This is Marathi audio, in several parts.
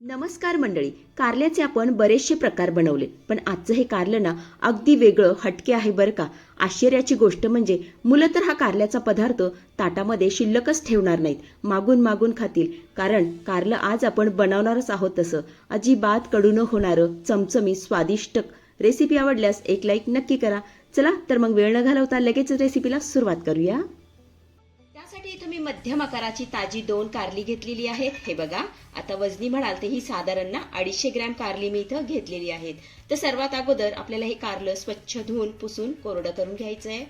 नमस्कार मंडळी कारल्याचे आपण बरेचसे प्रकार बनवले पण आजचं हे कारलं ना अगदी वेगळं हटके आहे बरं का? आश्चर्याची गोष्ट म्हणजे मुलं तर हा कारल्याचा पदार्थ ताटामध्ये शिल्लकच ठेवणार नाहीत मागून मागून खातील. कारण कारलं आज आपण बनवणारच आहोत तसं. अजिबात कडू न होणारं चमचमी स्वादिष्ट रेसिपी आवडल्यास एक लाईक नक्की करा. चला तर मग वेळ न घालवता लगेच रेसिपीला सुरुवात करूया. मध्यम आकाराची ताजी दोन कारली घेतलेली आहेत. हे बघा आता वजनी म्हणाल तर ही साधारण ना अडीचशे ग्रॅम कारली मी इथं घेतलेली आहेत. तर सर्वात अगोदर आपल्याला हे कारलं स्वच्छ धुवून पुसून कोरडं करून घ्यायचं आहे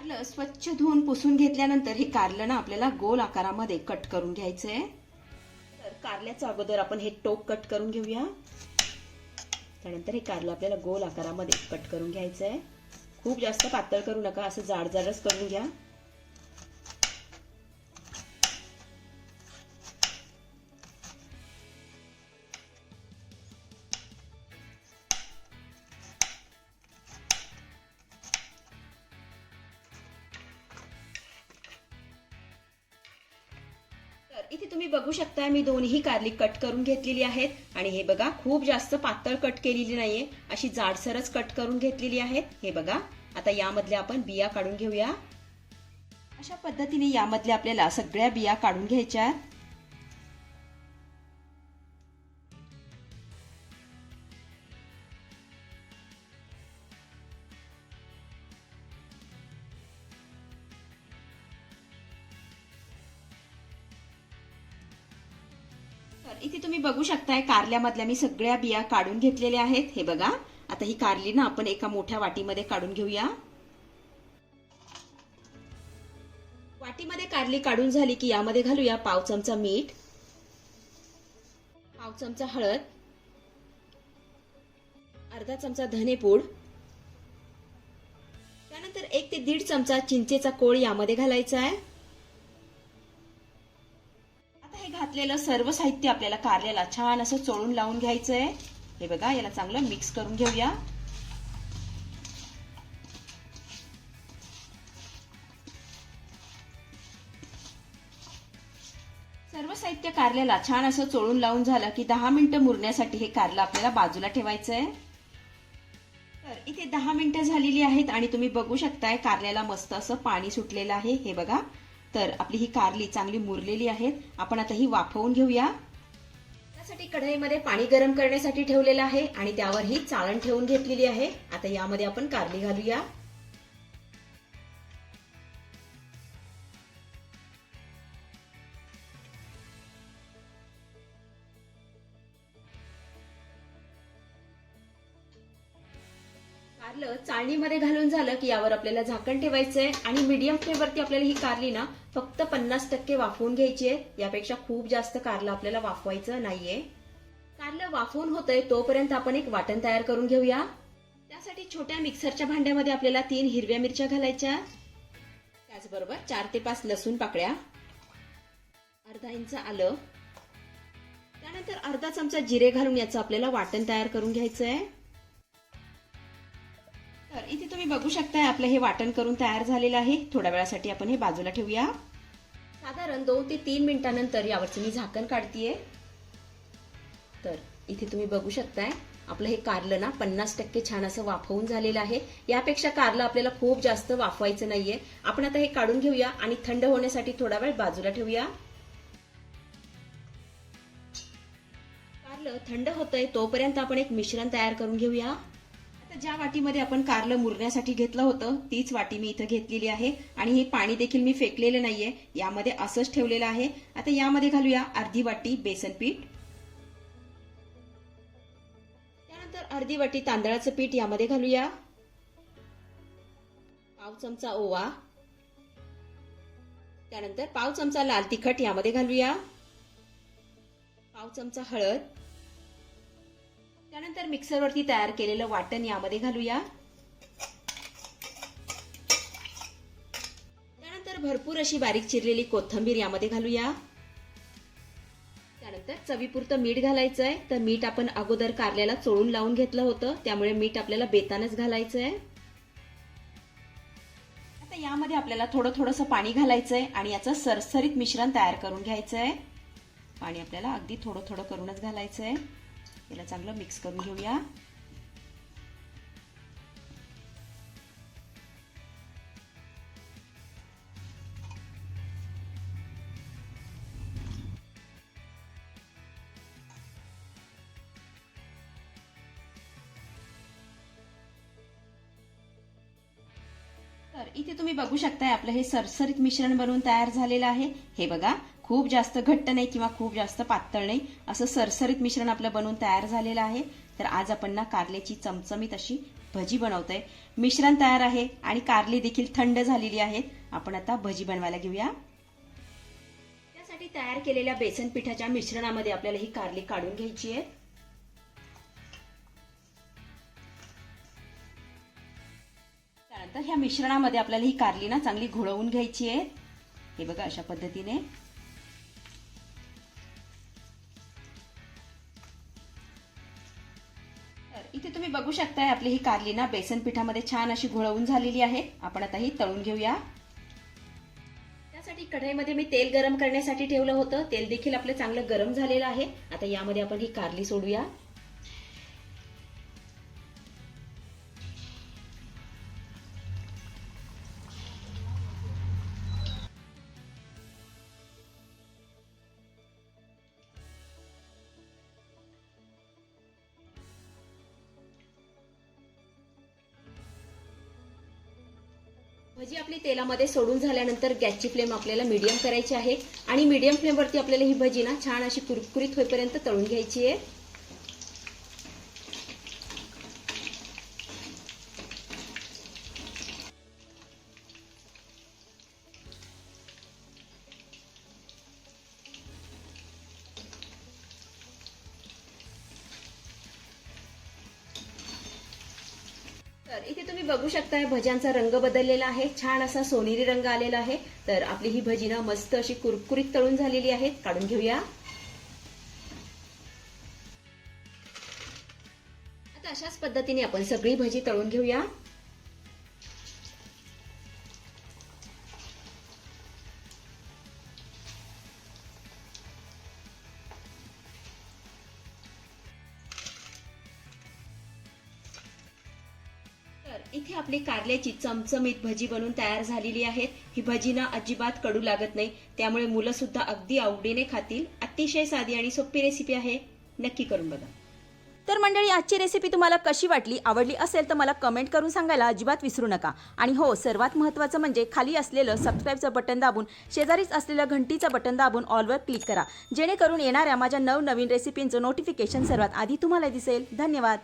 कारलं स्वच्छ धुवून पुसून घेतल्यानंतर हे कारलं ना आपल्याला गोल आकारामध्ये कट करून घ्यायचंय. तर कारल्याचं अगोदर आपण हे टोक कट करून घेऊया. त्यानंतर हे कारलं आपल्याला गोल आकारामध्ये कट करून घ्यायचंय. खूप जास्त पातळ करू नका असं जाड जाडच करून घ्या. तुम्ही बघू शकता मी दोन्ही कारली कट करून घेतलेली आहेत. आणि हे बघा खूप जास्त पातळ कट केलेली नाहीये. अशी जाडसरच कट करून घेतलेली आहेत. हे बघा आता यामधल्या आपण बिया काढून घेऊया. अशा पद्धतीने यामधल्या आपल्याला सगळ्या बिया काढून घ्यायच्या तर इथे तुम्ही बघू शकताय कारल्यामधल्या मी सगळ्या बिया काढून घेतलेल्या आहेत. हे बघा आता ही कारली ना आपण एका मोठ्या वाटीमध्ये काढून घेऊया. वाटीमध्ये कारली काढून झाली की यामध्ये घालूया पाव चमचा मीठ पाव चमचा हळद अर्धा चमचा धनेपूड त्यानंतर एक ते दीड चमचा चिंचेचा कोळ यामध्ये घालायचा आहे. घातलेलं सर्व साहित्य आपल्याला कारल्याला छान असं चोळून लावून घ्यायचं आहे हे बघा याला चांगलं मिक्स करून घेऊया. सर्व साहित्य कारल्याला छान असं चोळून लावून झालं की दहा मिनिटं मुरण्यासाठी हे कारलं आपल्याला बाजूला ठेवायचं आहे तर इथे दहा मिनिटं झालेली आहेत आणि तुम्ही बघू शकताय कारल्याला मस्त असं पाणी सुटलेलं आहे. हे बघा तर आपली ही कारली चांगली मुरलेली आहेत. आपण आता ही वाफवून घेऊया. त्यासाठी कढईमध्ये पाणी गरम करण्यासाठी ठेवलेलं आहे आणि त्यावर ही चाळण ठेवून घेतलेली आहे. आता यामध्ये आपण कारली घालूया. कारलं चाळणीमध्ये घालून झालं की यावर आपल्याला झाकण ठेवायचंय आणि मीडियम फ्लेमवरती आपल्याला ही कारली ना फक्त पन्नास टक्के वाफवून घ्यायची आहे. यापेक्षा खूप जास्त कारलं आपल्याला वाफवायचं नाहीये. कारलं वाफवून होतंय तोपर्यंत आपण एक वाटण तयार करून घेऊया. त्यासाठी छोट्या मिक्सरच्या भांड्यामध्ये आपल्याला तीन हिरव्या मिरच्या घालायच्या. त्याचबरोबर चार ते पाच लसूण पाकळ्या. अर्धा इंच आलं. त्यानंतर अर्धा चमचा जिरे घालून याचं आपल्याला वाटण तयार करून घ्यायचं आहे तर इथे तुम्ही बघू शकताय आपलं हे वाटण करून तयार झालेलं आहे. थोड्या वेळासाठी आपण हे बाजूला ठेवूया. साधारण दोन ते तीन मिनिटानंतर यावरचं मी झाकण काढतीये. तर इथे तुम्ही बघू शकताय आपलं हे कारलं ना पन्नास टक्के छान असं वाफवून झालेलं आहे. यापेक्षा कारलं आपल्याला खूप जास्त वाफवायचं नाहीये. आपण आता हे काढून घेऊया आणि थंड होण्यासाठी थोडा वेळ बाजूला ठेवूया. कारलं थंड होतंय तोपर्यंत आपण एक मिश्रण तयार करून घेऊया. ज्या वाटीमध्ये आपण कारलं मुरण्यासाठी घेतलं होतं तीच वाटी मी इथं घेतलेली आहे. आणि हे पाणी देखील मी फेकलेलं नाहीये. यामध्ये असंच ठेवलेलं आहे. आता यामध्ये घालूया अर्धी वाटी बेसन पीठ. त्यानंतर अर्धी वाटी तांदळाचं पीठ यामध्ये घालूया. पाव चमचा ओवा. त्यानंतर पाव चमचा लाल तिखट यामध्ये घालूया. पाव चमचा हळद. त्यानंतर मिक्सरवरती तयार केलेलं वाटण यामध्ये घालूया. त्यानंतर भरपूर अशी बारीक चिरलेली कोथिंबीर यामध्ये घालूया. त्यानंतर चवीपुरतं मीठ घालायचं आहे तर मीठ आपण अगोदर कारल्याला चोळून लावून घेतलं होतं. त्यामुळे मीठ आपल्याला बेतानच घालायचं आहे आता यामध्ये आपल्याला थोडं थोडंसं पाणी घालायचं आहे आणि याचं सरसरीत मिश्रण तयार करून घ्यायचं आहे पाणी आपल्याला अगदी थोडं थोडं करूनच घालायचं आहे याला चांगलं मिक्स करून घेऊया. तर इथे तुम्ही बघू शकताय आपलं हे सरसरीत मिश्रण बनवून तयार झालेलं आहे. हे बघा खूप जास्त घट्ट नाही किंवा खूप जास्त पातळ नाही असं सरसरीत मिश्रण आपलं बनवून तयार झालेलं आहे. तर आज आपण ना कारल्याची चमचमीत अशी भजी बनवतोय. मिश्रण तयार आहे आणि कारली देखील थंड झालेली आहेत. आपण आता भजी बनवायला घेऊया. त्यासाठी तयार केलेल्या बेसन पिठाच्या मिश्रणामध्ये आपल्याला ही कारली काढून घ्यायची आहे. त्यानंतर ह्या मिश्रणामध्ये आपल्याला ही कारली ना चांगली घोळवून घ्यायची आहे. हे बघा अशा पद्धतीने. बघू शकताय आपली ही कारली ना बेसन पिठामध्ये छान अशी घोळवून झालेली आहे. आपण आता ही तळून घेऊया. त्यासाठी कढईमध्ये मी तेल गरम करण्यासाठी ठेवलं होतं. तेल देखील आपलं चांगलं गरम झालेलं आहे. आता यामध्ये आपण ही कारली सोडूया. भजी आपली तेलामध्ये सोडून झाल्यानंतर गॅसची फ्लेम आपल्याला मीडियम करायची आहे. आणि मीडियम फ्लेमवरती आपल्याला ही भजी ना छान अशी कुरकुरीत होईपर्यंत तळून घ्यायची आहे. तर इथे तुम्ही बघू शकताय भज्यांचा रंग बदललेला आहे. छान असा सोनेरी रंग आलेला आहे. तर आपली ही भजी ना मस्त अशी कुरकुरीत तळून झालेली आहे. काढून घेऊया. आता अशाच पद्धतीने आपण सगळी भजी तळून घेऊया. इथे आपली कारल्याची चमचमीत भजी बनून तयार झालेली आहेत. ही भजीना अजिबात कडू लागत नाही. त्यामुळे मुलं सुद्धा अगदी आवडीने खातील. अतिशय साधी आणि सोपी रेसिपी आहे. नक्की करून बघा. तर मंडळी आजची रेसिपी तुम्हाला कशी वाटली आवडली असेल तर मला कमेंट करून सांगायला अजिबात विसरू नका. आणि हो सर्वात महत्त्वाचं म्हणजे खाली असलेलं सबस्क्राईबचं बटन दाबून शेजारीच असलेलं घंटीचं बटन दाबून ऑलवर क्लिक करा. जेणेकरून येणाऱ्या माझ्या नवनवीन रेसिपींचं नोटिफिकेशन सर्वात आधी तुम्हाला दिसेल. धन्यवाद.